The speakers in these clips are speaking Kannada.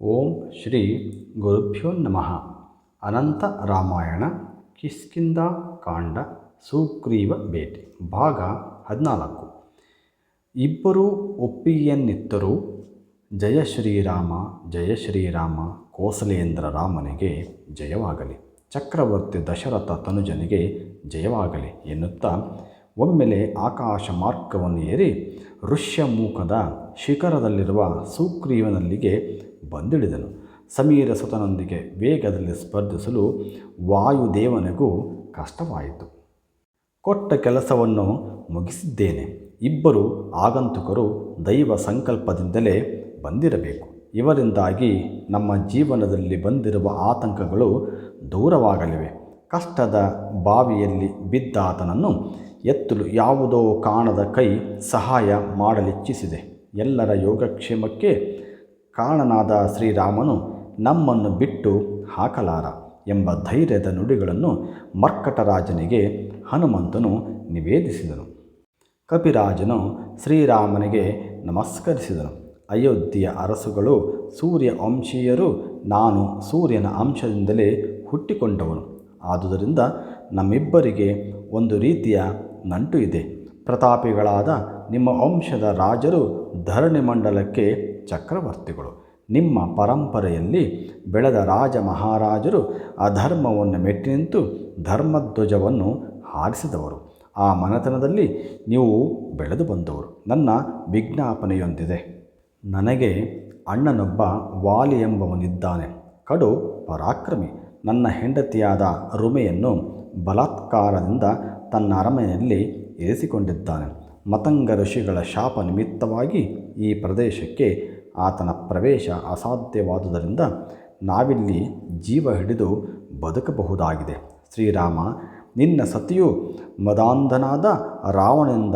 ಓಂ ಶ್ರೀ ಗುರುಭ್ಯೋ ನಮಃ. ಅನಂತ ರಾಮಾಯಣ ಕಿಸ್ಕಿಂದ ಕಾಂಡ, ಸುಗ್ರೀವ ಭೇಟಿ ಭಾಗ ಹದಿನಾಲ್ಕು. ಇಬ್ಬರೂ ಒಪ್ಪಿಗೆಯನ್ನಿತ್ತರೂ ಜಯ ಶ್ರೀರಾಮ ಜಯ ಶ್ರೀರಾಮ, ಕೋಸಲೇಂದ್ರ ರಾಮನಿಗೆ ಜಯವಾಗಲಿ. ಚಕ್ರವರ್ತಿ ದಶರಥ ತನುಜನಿಗೆ ಜಯವಾಗಲಿ ಎನ್ನುತ್ತಾ ಒಮ್ಮೆಲೆ ಆಕಾಶ ಮಾರ್ಗವನ್ನು ಏರಿ ಋಷ್ಯಮೂಕದ ಶಿಖರದಲ್ಲಿರುವ ಸುಗ್ರೀವನಲ್ಲಿಗೆ ಬಂದಿಳಿದನು. ಸಮೀರ ಸುತನೊಂದಿಗೆ ವೇಗದಲ್ಲಿ ಸ್ಪರ್ಧಿಸಲು ವಾಯುದೇವನಿಗೂ ಕಷ್ಟವಾಯಿತು. ಕೊಟ್ಟ ಕೆಲಸವನ್ನು ಮುಗಿಸಿದ್ದೇನೆ. ಇಬ್ಬರು ಆಗಂತುಕರು ದೈವ ಸಂಕಲ್ಪದಿಂದಲೇ ಬಂದಿರಬೇಕು. ಇವರಿಂದಾಗಿ ನಮ್ಮ ಜೀವನದಲ್ಲಿ ಬಂದಿರುವ ಆತಂಕಗಳು ದೂರವಾಗಲಿವೆ. ಕಷ್ಟದ ಬಾವಿಯಲ್ಲಿ ಬಿದ್ದಾತನನ್ನು ಎತ್ತಲು ಯಾವುದೋ ಕಾಣದ ಕೈ ಸಹಾಯ ಮಾಡಲಿಚ್ಛಿಸಿದೆ. ಎಲ್ಲರ ಯೋಗಕ್ಷೇಮಕ್ಕೆ ಕಾರಣನಾದ ಶ್ರೀರಾಮನು ನಮ್ಮನ್ನು ಬಿಟ್ಟು ಹಾಕಲಾರ ಎಂಬ ಧೈರ್ಯದ ನುಡಿಗಳನ್ನು ಮರ್ಕಟರಾಜನಿಗೆ ಹನುಮಂತನು ನಿವೇದಿಸಿದನು. ಕಪಿರಾಜನು ಶ್ರೀರಾಮನಿಗೆ ನಮಸ್ಕರಿಸಿದನು. ಅಯೋಧ್ಯೆಯ ಅರಸುಗಳು ಸೂರ್ಯ ವಂಶೀಯರು ನಾನು ಸೂರ್ಯನ ಅಂಶದಿಂದಲೇ ಹುಟ್ಟಿಕೊಂಡವನು. ಆದುದರಿಂದ ನಮ್ಮಿಬ್ಬರಿಗೆ ಒಂದು ರೀತಿಯ ನಂಟು ಇದೆ. ಪ್ರತಾಪಿಗಳಾದ ನಿಮ್ಮ ವಂಶದ ರಾಜರು ಧರಣಿ ಮಂಡಲಕ್ಕೆ ಚಕ್ರವರ್ತಿಗಳು. ನಿಮ್ಮ ಪರಂಪರೆಯಲ್ಲಿ ಬೆಳೆದ ರಾಜ ಮಹಾರಾಜರು ಅಧರ್ಮವನ್ನು ಮೆಟ್ಟಿ ನಿಂತು ಧರ್ಮಧ್ವಜವನ್ನು ಹಾರಿಸಿದವರು. ಆ ಮನೆತನದಲ್ಲಿ ನೀವು ಬೆಳೆದು ಬಂದವರು. ನನ್ನ ವಿಜ್ಞಾಪನೆಯೊಂದಿದೆ. ನನಗೆ ಅಣ್ಣನೊಬ್ಬ ವಾಲಿ ಎಂಬವನಿದ್ದಾನೆ. ಕಡು ಪರಾಕ್ರಮಿ. ನನ್ನ ಹೆಂಡತಿಯಾದ ರುಮೆಯನ್ನು ಬಲಾತ್ಕಾರದಿಂದ ತನ್ನ ಅರಮನೆಯಲ್ಲಿ ಇರಿಸಿಕೊಂಡಿದ್ದಾನೆ. ಮತಂಗ ಋಷಿಗಳ ಶಾಪ ನಿಮಿತ್ತವಾಗಿ ಈ ಪ್ರದೇಶಕ್ಕೆ ಆತನ ಪ್ರವೇಶ ಅಸಾಧ್ಯವಾದುದರಿಂದ ನಾವಿಲ್ಲಿ ಜೀವ ಹಿಡಿದು ಬದುಕಬಹುದಾಗಿದೆ. ಶ್ರೀರಾಮ, ನಿನ್ನ ಸತಿಯು ಮದಾಂಧನಾದ ರಾವಣನಿಂದ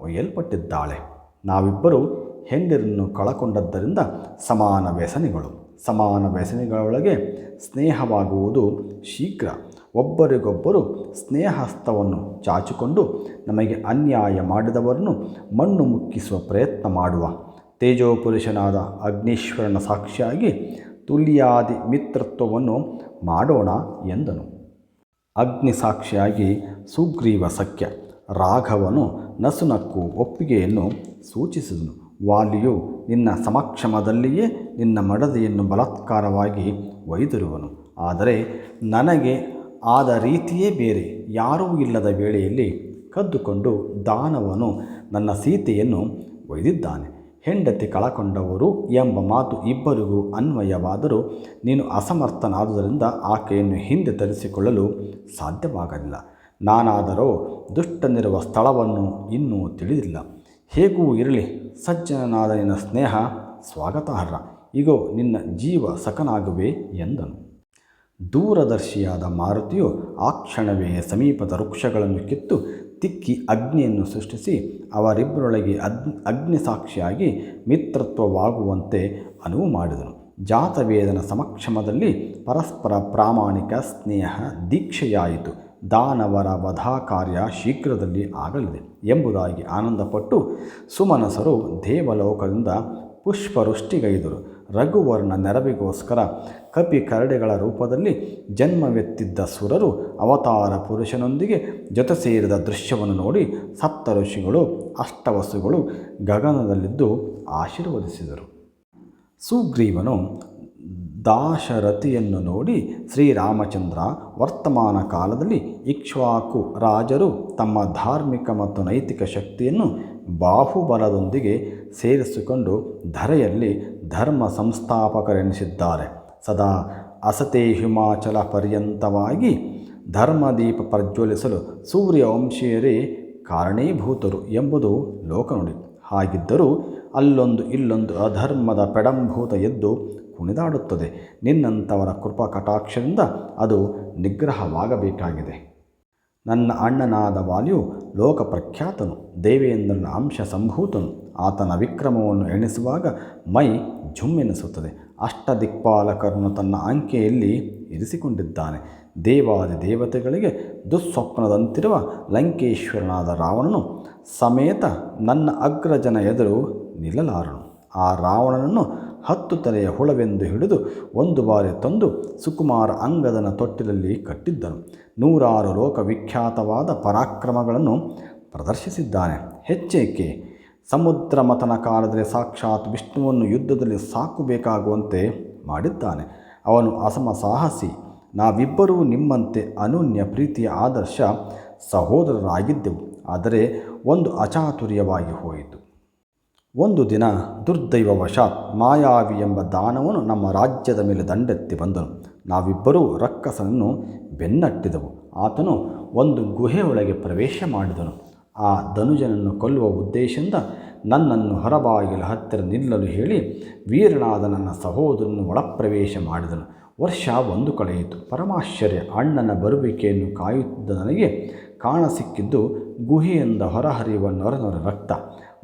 ಒಯ್ಯಲ್ಪಟ್ಟಿದ್ದಾಳೆ. ನಾವಿಬ್ಬರು ಹೆಂಡಿರನ್ನು ಕಳಕೊಂಡದ್ದರಿಂದ ಸಮಾನ ವ್ಯಸನಿಗಳು. ಸಮಾನ ವ್ಯಸನಿಗಳೊಳಗೆ ಸ್ನೇಹವಾಗುವುದು ಶೀಘ್ರ. ಒಬ್ಬರಿಗೊಬ್ಬರು ಸ್ನೇಹಸ್ತವನ್ನು ಚಾಚಿಕೊಂಡು ನಮಗೆ ಅನ್ಯಾಯ ಮಾಡಿದವರನ್ನು ಮಣ್ಣು ಮುಕ್ಕಿಸುವ ಪ್ರಯತ್ನ ಮಾಡುವ. ತೇಜೋಪುರುಷನಾದ ಅಗ್ನೀಶ್ವರನ ಸಾಕ್ಷಿಯಾಗಿ ತುಲ್ಯಾದಿ ಮಿತ್ರತ್ವವನ್ನು ಮಾಡೋಣ ಎಂದನು. ಅಗ್ನಿ ಸಾಕ್ಷಿಯಾಗಿ ಸುಗ್ರೀವ ಸಖ್ಯ. ರಾಘವನು ನಸುನಕ್ಕು ಒಪ್ಪಿಗೆಯನ್ನು ಸೂಚಿಸಿದನು. ವಾಲಿಯು ನಿನ್ನ ಸಮಕ್ಷಮದಲ್ಲಿಯೇ ನಿನ್ನ ಮಡದಿಯನ್ನು ಬಲಾತ್ಕಾರವಾಗಿ ಒಯ್ದಿರುವನು. ಆದರೆ ನನಗೆ ಆದ ರೀತಿಯೇ ಬೇರೆ ಯಾರೂ ಇಲ್ಲದ ವೇಳೆಯಲ್ಲಿ ಕದ್ದುಕೊಂಡು ದಾನವನು ನನ್ನ ಸೀತೆಯನ್ನು ಒಯ್ದಿದ್ದಾನೆ. ಹೆಂಡತಿ ಕಳಕೊಂಡವರು ಎಂಬ ಮಾತು ಇಬ್ಬರಿಗೂ ಅನ್ವಯವಾದರೂ ನೀನು ಅಸಮರ್ಥನಾದುದರಿಂದ ಆಕೆಯನ್ನು ಹಿಂದೆ ತರಿಸಿಕೊಳ್ಳಲು ಸಾಧ್ಯವಾಗಲಿಲ್ಲ. ನಾನಾದರೂ ದುಷ್ಟನಿರುವ ಸ್ಥಳವನ್ನು ಇನ್ನೂ ತಿಳಿದಿಲ್ಲ. ಹೇಗೂ ಇರಲಿ ಸಜ್ಜನನಾದ ಸ್ನೇಹ ಸ್ವಾಗತಾರ್ಹ. ಇಗೋ, ನಿನ್ನ ಜೀವ ಸಕನಾಗುವೆ ಎಂದನು. ದೂರದರ್ಶಿಯಾದ ಮಾರುತಿಯು ಆ ಕ್ಷಣವೇ ಸಮೀಪದ ವೃಕ್ಷಗಳನ್ನು ಕಿತ್ತು ತಿಕ್ಕಿ ಅಗ್ನಿಯನ್ನು ಸೃಷ್ಟಿಸಿ ಅವರಿಬ್ಬರೊಳಗೆ ಅಗ್ ಅಗ್ನಿ ಸಾಕ್ಷಿಯಾಗಿ ಮಿತ್ರತ್ವವಾಗುವಂತೆ ಅನುವು ಮಾಡಿದನು. ಜಾತವೇದನ ಸಮಕ್ಷಮದಲ್ಲಿ ಪರಸ್ಪರ ಪ್ರಾಮಾಣಿಕ ಸ್ನೇಹ ದೀಕ್ಷೆಯಾಯಿತು. ದಾನವರ ವಧಾ ಕಾರ್ಯ ಶೀಘ್ರದಲ್ಲಿ ಆಗಲಿದೆ ಎಂಬುದಾಗಿ ಆನಂದಪಟ್ಟು ಸುಮನಸರು ದೇವಲೋಕದಿಂದ ಪುಷ್ಪವೃಷ್ಟಿಗೈದರು. ರಘುವರ್ಣ ನೆರವಿಗೋಸ್ಕರ ಕಪಿ ಕರಡೆಗಳ ರೂಪದಲ್ಲಿ ಜನ್ಮವೆತ್ತಿದ್ದ ಸುರರು ಅವತಾರ ಪುರುಷನೊಂದಿಗೆ ಜೊತೆ ಸೇರಿದ ದೃಶ್ಯವನ್ನು ನೋಡಿ ಸಪ್ತ ಋಷಿಗಳು, ಅಷ್ಟವಸುಗಳು ಗಗನದಲ್ಲಿದ್ದು ಆಶೀರ್ವದಿಸಿದರು. ಸುಗ್ರೀವನು ದಾಶರಥಿಯನ್ನು ನೋಡಿ ಶ್ರೀರಾಮಚಂದ್ರ ವರ್ತಮಾನ ಕಾಲದಲ್ಲಿ ಇಕ್ಷ್ವಾಕು ರಾಜರು ತಮ್ಮ ಧಾರ್ಮಿಕ ಮತ್ತು ನೈತಿಕ ಶಕ್ತಿಯನ್ನು ಬಾಹುಬಲದೊಂದಿಗೆ ಸೇರಿಸಿಕೊಂಡು ಧರೆಯಲ್ಲಿ ಧರ್ಮ ಸಂಸ್ಥಾಪಕರೆನಿಸಿದ್ದಾರೆ. ಸದಾ ಅಸತೆ ಹಿಮಾಚಲ ಪರ್ಯಂತವಾಗಿ ಧರ್ಮದೀಪ ಪ್ರಜ್ವಲಿಸಲು ಸೂರ್ಯವಂಶೀಯರೇ ಕಾರಣೀಭೂತರು ಎಂಬುದು ಲೋಕನುಡಿ ಹಾಗಿದ್ದರೂ ಅಲ್ಲೊಂದು ಇಲ್ಲೊಂದು ಅಧರ್ಮದ ಪೆಡಂಭೂತ ಎದ್ದು ಕುಣಿದಾಡುತ್ತದೆ. ನಿನ್ನಂಥವರ ಕೃಪಾ ಕಟಾಕ್ಷದಿಂದ ಅದು ನಿಗ್ರಹವಾಗಬೇಕಾಗಿದೆ. ನನ್ನ ಅಣ್ಣನಾದ ವಾಲಿಯು ಲೋಕ ಪ್ರಖ್ಯಾತನು ದೇವೇಂದ್ರನ ಅಂಶ ಸಂಭೂತನು ಆತನ ವಿಕ್ರಮವನ್ನು ಎಣಿಸುವಾಗ ಮೈ ಝುಮ್ಮೆನಿಸುತ್ತದೆ ಅಷ್ಟದಿಕ್ಪಾಲಕರನ್ನು ತನ್ನ ಅಂಕೆಯಲ್ಲಿ ಇರಿಸಿಕೊಂಡಿದ್ದಾನೆ. ದೇವಾದಿ ದೇವತೆಗಳಿಗೆ ದುಸ್ವಪ್ನದಂತಿರುವ ಲಂಕೇಶ್ವರನಾದ ರಾವಣನು ಸಮೇತ ನನ್ನ ಅಗ್ರಜನ ಎದುರು ನಿಲ್ಲಲಾರನು. ಆ ರಾವಣನನ್ನು ಹತ್ತು ತಲೆಯ ಹುಳವೆಂದು ಹಿಡಿದು ಒಂದು ಬಾರಿ ತಂದು ಸುಕುಮಾರ ಅಂಗದನ ತೊಟ್ಟಿಲಲ್ಲಿ ಕಟ್ಟಿದ್ದನು. ನೂರಾರು ಲೋಕವಿಖ್ಯಾತವಾದ ಪರಾಕ್ರಮಗಳನ್ನು ಪ್ರದರ್ಶಿಸಿದ್ದಾನೆ. ಹೆಚ್ಚೇಕೆ? ಸಮುದ್ರ ಮತನ ಕಾಲದಲ್ಲಿ ಸಾಕ್ಷಾತ್ ವಿಷ್ಣುವನ್ನು ಯುದ್ಧದಲ್ಲಿ ಸಾಕುಬೇಕಾಗುವಂತೆ ಮಾಡಿದ್ದಾನೆ. ಅವನು ಅಸಮ ಸಾಹಸಿ. ನಾವಿಬ್ಬರೂ ನಿಮ್ಮಂತೆ ಅನೂನ್ಯ ಪ್ರೀತಿಯ ಆದರ್ಶ ಸಹೋದರರಾಗಿದ್ದೆವು. ಆದರೆ ಒಂದು ಅಚಾತುರ್ಯವಾಗಿ ಹೋಯಿತು. ಒಂದು ದಿನ ದುರ್ದೈವವಶಾತ್ ಮಾಯಾವಿ ಎಂಬ ದಾನವನು ನಮ್ಮ ರಾಜ್ಯದ ಮೇಲೆ ದಂಡೆತ್ತಿ ಬಂದನು. ನಾವಿಬ್ಬರೂ ರಕ್ಕಸನನ್ನು ಬೆನ್ನಟ್ಟಿದೆವು. ಆತನು ಒಂದು ಗುಹೆಯೊಳಗೆ ಪ್ರವೇಶ ಮಾಡಿದನು. ಆ ಧನುಜನನ್ನು ಕೊಲ್ಲುವ ಉದ್ದೇಶದಿಂದ ನನ್ನನ್ನು ಹೊರಬಾಗಿಲ ಹತ್ತಿರ ನಿಲ್ಲಲು ಹೇಳಿ ವೀರನಾದ ನನ್ನ ಸಹೋದರನು ಒಳಪ್ರವೇಶ ಮಾಡಿದನು. ವರ್ಷ ಒಂದು ಕಳೆಯಿತು. ಪರಮಾಶ್ಚರ್ಯ, ಅಣ್ಣನ ಬರುವಿಕೆಯನ್ನು ಕಾಯುತ್ತಿದ್ದ ನನಗೆ ಕಾಣಸಿಕ್ಕಿದ್ದು ಗುಹೆಯಿಂದ ಹೊರಹರಿಯುವ ನೊರನೊರ ರಕ್ತ.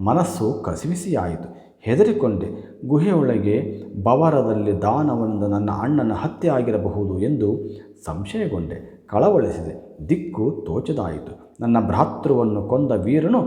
ಮನಸ್ಸು ಕಸಿವಿಸಿಯಾಯಿತು. ಹೆದರಿಕೊಂಡೆ, ಗುಹೆಯೊಳಗೆ ಬವರದಲ್ಲಿ ದಾನವನಿಂದ ನನ್ನ ಅಣ್ಣನ ಹತ್ಯೆ ಆಗಿರಬಹುದು ಎಂದು ಸಂಶಯಗೊಂಡೆ. ಕಳವಳಿಸಿದೆ. ದಿಕ್ಕು ತೋಚದಾಯಿತು. ನನ್ನ ಭ್ರಾತೃವನ್ನು ಕೊಂದ ವೀರನು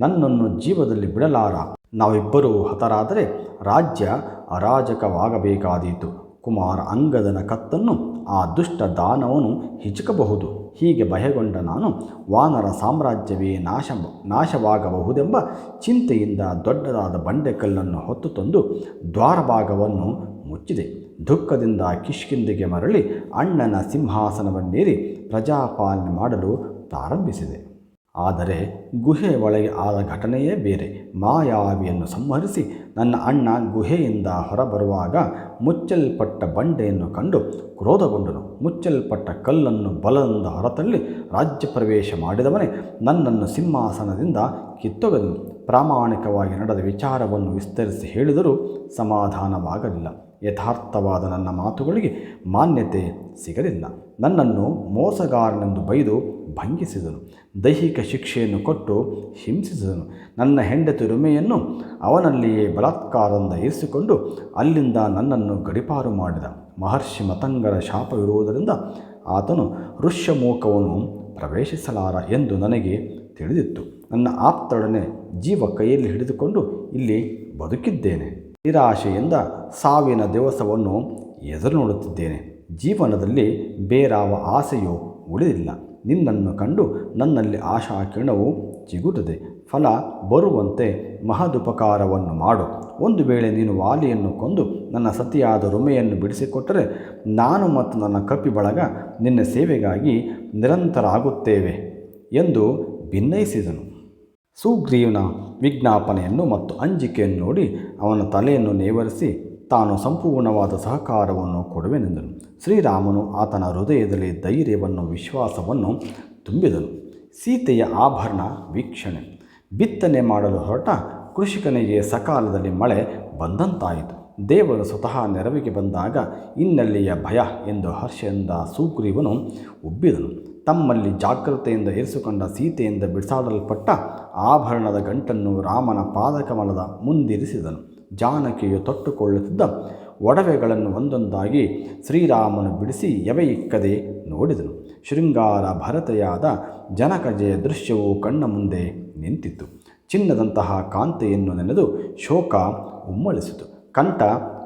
ನನ್ನನ್ನು ಜೀವದಲ್ಲಿ ಬಿಡಲಾರ. ನಾವಿಬ್ಬರೂ ಹತರಾದರೆ ರಾಜ್ಯ ಅರಾಜಕವಾಗಬೇಕಾದೀತು. ಕುಮಾರ ಅಂಗದನ ಕತ್ತನ್ನು ಆ ದುಷ್ಟ ದಾನವನು ಹಿಚಕಬಹುದು. ಹೀಗೆ ಭಯಗೊಂಡ ನಾನು ವಾನರ ಸಾಮ್ರಾಜ್ಯವೇ ನಾಶ ನಾಶವಾಗಬಹುದೆಂಬ ಚಿಂತೆಯಿಂದ ದೊಡ್ಡದಾದ ಬಂಡೆಕಲ್ಲನ್ನು ಹೊತ್ತು ತಂದು ದ್ವಾರಭಾಗವನ್ನು ಮುಚ್ಚಿದೆ. ದುಃಖದಿಂದ ಕಿಷ್ಕಿಂದಿಗೆ ಮರಳಿ ಅಣ್ಣನ ಸಿಂಹಾಸನವನ್ನೇರಿ ಪ್ರಜಾಪಾಲನೆ ಮಾಡಲು ಪ್ರಾರಂಭಿಸಿದೆ. ಆದರೆ ಗುಹೆ ಒಳಗೆ ಆದ ಘಟನೆಯೇ ಬೇರೆ. ಮಾಯಾವಿಯನ್ನು ಸಂಹರಿಸಿ ನನ್ನ ಅಣ್ಣ ಗುಹೆಯಿಂದ ಹೊರಬರುವಾಗ ಮುಚ್ಚಲ್ಪಟ್ಟ ಬಂಡೆಯನ್ನು ಕಂಡು ಕ್ರೋಧಗೊಂಡನು. ಮುಚ್ಚಲ್ಪಟ್ಟ ಕಲ್ಲನ್ನು ಬಲದಿಂದ ಹೊರತಳ್ಳಿ ರಾಜ್ಯ ಪ್ರವೇಶ ಮಾಡಿದವನೇ ನನ್ನನ್ನು ಸಿಂಹಾಸನದಿಂದ ಕಿತ್ತೊಗೆದನು. ಪ್ರಾಮಾಣಿಕವಾಗಿ ನಡೆದ ವಿಚಾರವನ್ನು ವಿಸ್ತರಿಸಿ ಹೇಳಿದರೂ ಸಮಾಧಾನವಾಗಲಿಲ್ಲ. ಯಥಾರ್ಥವಾದ ನನ್ನ ಮಾತುಗಳಿಗೆ ಮಾನ್ಯತೆ ಸಿಗಲಿಲ್ಲ. ನನ್ನನ್ನು ಮೋಸಗಾರನೆಂದು ಬೈದು ಭಂಗಿಸಿದನು. ದೈಹಿಕ ಶಿಕ್ಷೆಯನ್ನು ಕೊಟ್ಟು ಹಿಂಸಿಸಿದನು. ನನ್ನ ಹೆಂಡತಿ ರುಮೆಯನ್ನು ಅವನಲ್ಲಿಯೇ ಬಲಾತ್ಕಾರದಿಂದ ಇರಿಸಿಕೊಂಡು ಅಲ್ಲಿಂದ ನನ್ನನ್ನು ಗಡಿಪಾರು ಮಾಡಿದ. ಮಹರ್ಷಿ ಮತಂಗರ ಶಾಪವಿರುವುದರಿಂದ ಆತನು ಋಷ್ಯಮೂಕವನ್ನು ಪ್ರವೇಶಿಸಲಾರ ಎಂದು ನನಗೆ ತಿಳಿದಿತ್ತು. ನನ್ನ ಆಪ್ತೊಡನೆ ಜೀವ ಕೈಯಲ್ಲಿ ಹಿಡಿದುಕೊಂಡು ಇಲ್ಲಿ ಬದುಕಿದ್ದೇನೆ. ನಿರಾಶೆಯಿಂದ ಸಾವಿನ ದಿವಸವನ್ನು ಎದುರು ನೋಡುತ್ತಿದ್ದೇನೆ ಜೀವನದಲ್ಲಿ ಬೇರಾವ ಆಸೆಯೂ ಉಳಿದಿಲ್ಲ. ನಿನ್ನನ್ನು ಕಂಡು ನನ್ನಲ್ಲಿ ಆಶಾ ಕಿರಣವು ಚಿಗುತ್ತದೆ ಫಲ ಬರುವಂತೆ ಮಹದುಪಕಾರವನ್ನು ಮಾಡು. ಒಂದು ವೇಳೆ ನೀನು ವಾಲಿಯನ್ನು ಕೊಂದು ನನ್ನ ಸತಿಯಾದ ರುಮೆಯನ್ನು ಬಿಡಿಸಿಕೊಟ್ಟರೆ ನಾನು ಮತ್ತು ನನ್ನ ಕಪಿ ಬಳಗ ನಿನ್ನ ಸೇವೆಗಾಗಿ ನಿರಂತರ ಆಗುತ್ತೇವೆ ಎಂದು ಭಿನ್ನಯಿಸಿದನು ಸುಗ್ರೀವನ ವಿಜ್ಞಾಪನೆಯನ್ನು ಮತ್ತು ಅಂಜಿಕೆಯನ್ನು ನೋಡಿ ಅವನ ತಲೆಯನ್ನು ನೇವರಿಸಿ ತಾನು ಸಂಪೂರ್ಣವಾದ ಸಹಕಾರವನ್ನು ಕೊಡುವೆನೆಂದನು. ಶ್ರೀರಾಮನು ಆತನ ಹೃದಯದಲ್ಲಿ ಧೈರ್ಯವನ್ನು, ವಿಶ್ವಾಸವನ್ನು ತುಂಬಿದನು. ಸೀತೆಯ ಆಭರಣ, ವೀಕ್ಷಣೆ. ಬಿತ್ತನೆ ಮಾಡಲು ಹೊರಟ ಕೃಷಿಕನಿಗೆ ಸಕಾಲದಲ್ಲಿ ಮಳೆ ಬಂದಂತಾಯಿತು. ದೇವರು ಸ್ವತಃ ನೆರವಿಗೆ ಬಂದಾಗ ಇನ್ನಲ್ಲಿಯ ಭಯ ಎಂದು ಹರ್ಷದಿಂದ ಸುಗ್ರೀವನು ಉಬ್ಬಿದನು ತಮ್ಮಲ್ಲಿ ಜಾಗ್ರತೆಯಿಂದ ಇರಿಸಿಕೊಂಡ ಸೀತೆಯಿಂದ ಬಿಡಿಸಾಡಲ್ಪಟ್ಟ ಆಭರಣದ ಗಂಟನ್ನು ರಾಮನ ಪಾದಕಮಲದ ಮುಂದಿರಿಸಿದನು. ಜಾನಕಿಯು ತೊಟ್ಟುಕೊಳ್ಳುತ್ತಿದ್ದ ಒಡವೆಗಳನ್ನು ಒಂದೊಂದಾಗಿ ಶ್ರೀರಾಮನು ಬಿಡಿಸಿ ಎವೆಯಿಕ್ಕದೆ ನೋಡಿದನು. ಶೃಂಗಾರ ಭರತೆಯಾದ ಜನಕಜೆಯ ದೃಶ್ಯವು ಕಣ್ಣ ಮುಂದೆ ನಿಂತಿತ್ತು. ಚಿನ್ನದಂತಹ ಕಾಂತೆಯನ್ನು ನೆನೆದು ಶೋಕ ಉಮ್ಮಳಿಸಿತು. ಕಂಠ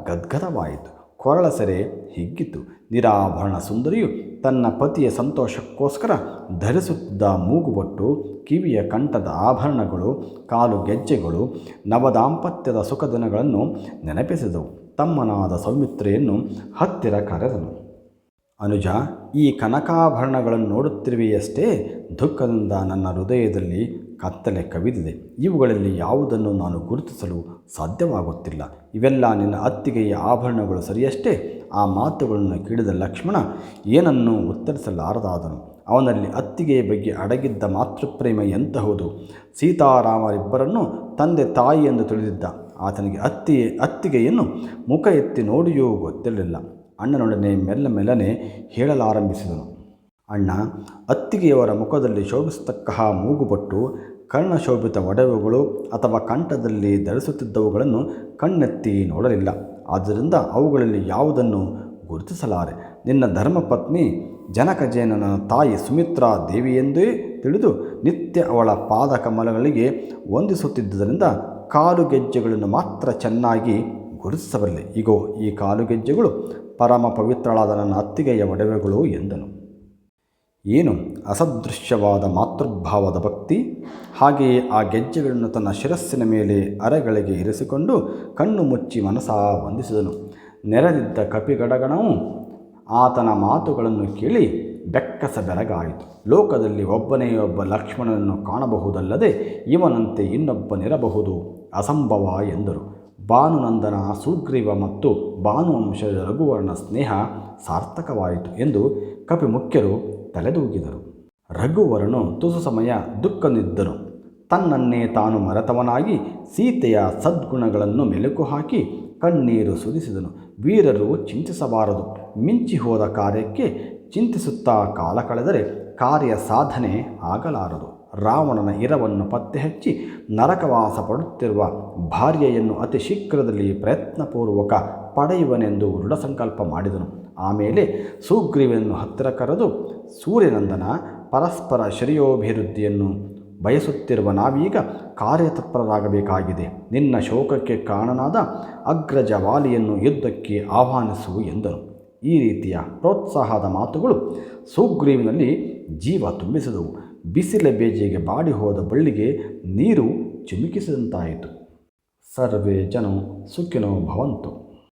ಗದ್ಗದವಾಯಿತು ಕೊರಳ ಸೆರೆ ಹಿಗ್ಗಿತು. ನಿರಾಭರಣ ಸುಂದರಿಯು ತನ್ನ ಪತಿಯ ಸಂತೋಷಕ್ಕೋಸ್ಕರ ಧರಿಸುತ್ತಿದ್ದ ಮೂಗುಬೊಟ್ಟು, ಕಿವಿಯ ಕಂಠದ ಆಭರಣಗಳು, ಕಾಲು ಗೆಜ್ಜೆಗಳು, ನವದಾಂಪತ್ಯದ ಸುಖ ದಿನಗಳನ್ನು ನೆನಪಿಸಿದವು. ತಮ್ಮನಾದ ಸೌಮಿತ್ರೆಯನ್ನು ಹತ್ತಿರ ಕರೆದನು. ಅನುಜ, ಈ ಕನಕಾಭರಣಗಳನ್ನು ನೋಡುತ್ತಿರುವೆಯಷ್ಟೇ? ದುಃಖದಿಂದ ನನ್ನ ಹೃದಯದಲ್ಲಿ ಕತ್ತಲೆ ಕವಿದಿದೆ. ಇವುಗಳಲ್ಲಿ ಯಾವುದನ್ನು ನಾನು ಗುರುತಿಸಲು ಸಾಧ್ಯವಾಗುತ್ತಿಲ್ಲ. ಇವೆಲ್ಲ ನಿನ್ನ ಅತ್ತಿಗೆಯ ಆಭರಣಗಳು ಸರಿಯಷ್ಟೇ? ಆ ಮಾತುಗಳನ್ನು ಕೇಳಿದ ಲಕ್ಷ್ಮಣ, ಏನನ್ನು ಉತ್ತರಿಸಲಾರದಾದನು. ಅವನಲ್ಲಿ ಅತ್ತಿಗೆಯ ಬಗ್ಗೆ ಅಡಗಿದ್ದ ಮಾತೃಪ್ರೇಮ ಎಂತಹುದು? ಸೀತಾರಾಮರಿಬ್ಬರನ್ನು ತಂದೆ ತಾಯಿ ಎಂದು ತಿಳಿದಿದ್ದ ಆತನಿಗೆ ಅತ್ತಿ ಅತ್ತಿಗೆಯನ್ನು ಮುಖ ಎತ್ತಿ ನೋಡಿಯೂ ಗೊತ್ತಿರಲಿಲ್ಲ. ಅಣ್ಣನೊಡನೆ ಮೆಲ್ಲ ಮೆಲ್ಲನೆ ಹೇಳಲಾರಂಭಿಸಿದನು. ಅಣ್ಣ, ಅತ್ತಿಗೆಯವರ ಮುಖದಲ್ಲಿ ಶೋಭಿಸತಕ್ಕ ಮೂಗುಬಟ್ಟು ಕರ್ಣಶೋಭಿತ ಒಡವೆಗಳು ಅಥವಾ ಕಂಠದಲ್ಲಿ ಧರಿಸುತ್ತಿದ್ದವುಗಳನ್ನು ಕಣ್ಣೆತ್ತಿ ನೋಡಲಿಲ್ಲ. ಆದ್ದರಿಂದ ಅವುಗಳಲ್ಲಿ ಯಾವುದನ್ನು ಗುರುತಿಸಲಾರೆ? ನಿನ್ನ ಧರ್ಮಪತ್ನಿ ಜನಕಜೇನನ ತಾಯಿ ಸುಮಿತ್ರಾ ದೇವಿಯೆಂದೇ ತಿಳಿದು ನಿತ್ಯ ಅವಳ ಪಾದ ಕಮಲಗಳಿಗೆ ವಂದಿಸುತ್ತಿದ್ದುದರಿಂದ ಕಾಲು ಗೆಜ್ಜೆಗಳನ್ನು ಮಾತ್ರ ಚೆನ್ನಾಗಿ ಗುರುತಿಸಬಲ್ಲೆ. ಇಗೋ, ಈ ಕಾಲುಗೆಜ್ಜೆಗಳು ಪರಮ ಪವಿತ್ರಳಾದ ನನ್ನ ಅತ್ತಿಗೆಯ ಒಡವೆಗಳು ಎಂದನು. ಏನು ಅಸದೃಶ್ಯವಾದ ಮಾತೃಭಾವದ ಭಕ್ತಿ? ಹಾಗೆಯೇ ಆ ಗೆಜ್ಜೆಗಳನ್ನು ತನ್ನ ಶಿರಸ್ಸಿನ ಮೇಲೆ ಅರೆಗಳಿಗೆ ಇರಿಸಿಕೊಂಡು ಕಣ್ಣು ಮುಚ್ಚಿ ಮನಸಾ ವಂದಿಸಿದನು. ನೆರೆದಿದ್ದ ಕಪಿಗಡಗಣವು ಆತನ ಮಾತುಗಳನ್ನು ಕೇಳಿ ಬೆಕ್ಕಸ ಬೆರಗಾಯಿತು. ಲೋಕದಲ್ಲಿ ಒಬ್ಬನೇ ಒಬ್ಬ ಲಕ್ಷ್ಮಣನನ್ನು ಕಾಣಬಹುದಲ್ಲದೆ ಇವನಂತೆ ಇನ್ನೊಬ್ಬನಿರಬಹುದು? ಅಸಂಭವ ಎಂದರು. ಭಾನುನಂದನ ಸುಗ್ರೀವ ಮತ್ತು ಭಾನುವಂಶದ ರಘುವರ್ಣ ಸ್ನೇಹ ಸಾರ್ಥಕವಾಯಿತು ಎಂದು ಕಪಿ ಮುಖ್ಯರು ತಲೆದೂಗಿದರು. ರಘುವರನು ತುಸು ಸಮಯ ದುಃಖನಿದ್ದನು ತನ್ನನ್ನೇ ತಾನು ಮರೆತವನಾಗಿ ಸೀತೆಯ ಸದ್ಗುಣಗಳನ್ನು ಮೆಲುಕು ಹಾಕಿ ಕಣ್ಣೀರು ಸುರಿಸಿದನು. ವೀರರು ಚಿಂತಿಸಬಾರದು. ಮಿಂಚಿ ಹೋದ ಕಾರ್ಯಕ್ಕೆ ಚಿಂತಿಸುತ್ತಾ ಕಾಲ ಕಳೆದರೆ ಕಾರ್ಯ ಸಾಧನೆ ಆಗಲಾರದು. ರಾವಣನ ಇರವನ್ನು ಪತ್ತೆಹಚ್ಚಿ ನರಕವಾಸ ಪಡುತ್ತಿರುವ ಭಾರ್ಯೆಯನ್ನು ಅತಿ ಶೀಘ್ರದಲ್ಲಿ ಪ್ರಯತ್ನಪೂರ್ವಕ ಪಡೆಯುವನೆಂದು ದೃಢ ಸಂಕಲ್ಪ ಮಾಡಿದನು. ಆಮೇಲೆ ಸುಗ್ರೀವನನ್ನು ಹತ್ತಿರ ಕರೆದು ಸೂರ್ಯನಂದನ ಪರಸ್ಪರ ಶ್ರೇಯೋಭಿವೃದ್ಧಿಯನ್ನು ಬಯಸುತ್ತಿರುವ ನಾವೀಗ ಕಾರ್ಯತತ್ಪರರಾಗಬೇಕಾಗಿದೆ. ನಿನ್ನ ಶೋಕಕ್ಕೆ ಕಾರಣನಾದ ಅಗ್ರಜ ವಾಲಿಯನ್ನು ಯುದ್ಧಕ್ಕೆ ಆಹ್ವಾನಿಸು ಎಂದರು. ಈ ರೀತಿಯ ಪ್ರೋತ್ಸಾಹದ ಮಾತುಗಳು ಸುಗ್ರೀವಿನಲ್ಲಿ ಜೀವ ತುಂಬಿಸಿದವು. ಬಿಸಿಲ ಬೇಜೆಗೆ ಬಾಡಿ ಹೋದ ಬಳ್ಳಿಗೆ ನೀರು ಚಿಮುಕಿಸಿದಂತಾಯಿತು. ಸರ್ವೇ ಜನ ಸುಖಿನೋ ಭವಂತು.